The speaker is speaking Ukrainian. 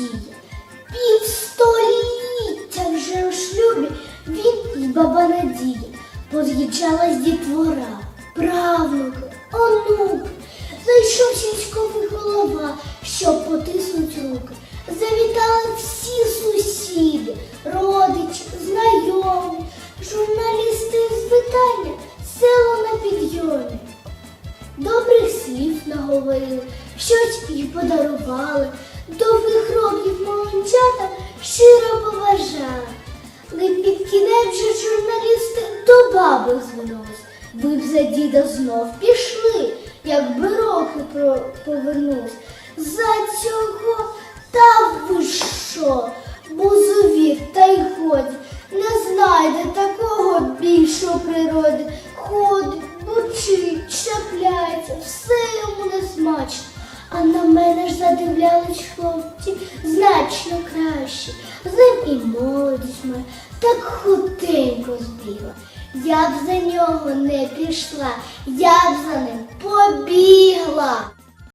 надія. Півстоліття вже у шлюбі він і баба Надія. Поз'їжджалась дітвора, правнуки, онуки. Зайшов сільськовий голова, щоб потиснуть руки. Завітали всі сусіди, родичі, знайомі, журналісти з питання, село на підйомі. Добрих слів наговорили, щось їй подарували, довгих молодчатам щиро поважали. Під кінець же журналісти до баби звернулись. Ви б за діда знов пішли, якби роки повернулись. За цього та ви що, бузовір, та й годі, не знайде такого більшого природи. Ходить, бурчить, чапляється, все йому не смачно. На мене ж задивлялись хлопці значно краще. З ним і молодість моя так хутенько збігла. Я б за нього не пішла, я б за ним побігла.